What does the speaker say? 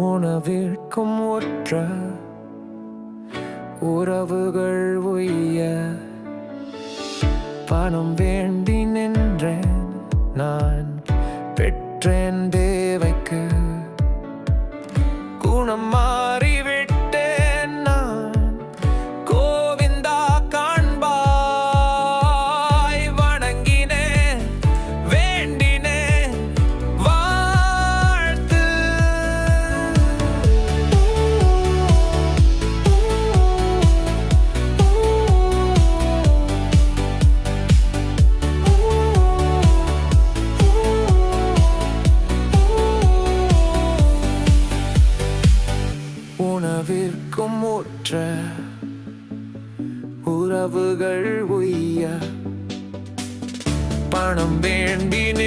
உணவிற்கும் ஒற்ற உறவுகள் உய்ய. பணம் வேண்டி நின்றேன் நான் பெற்றேன் உணவிற்கும் ஒற்ற உறவுகள் உய்ய பணம் வேண்டின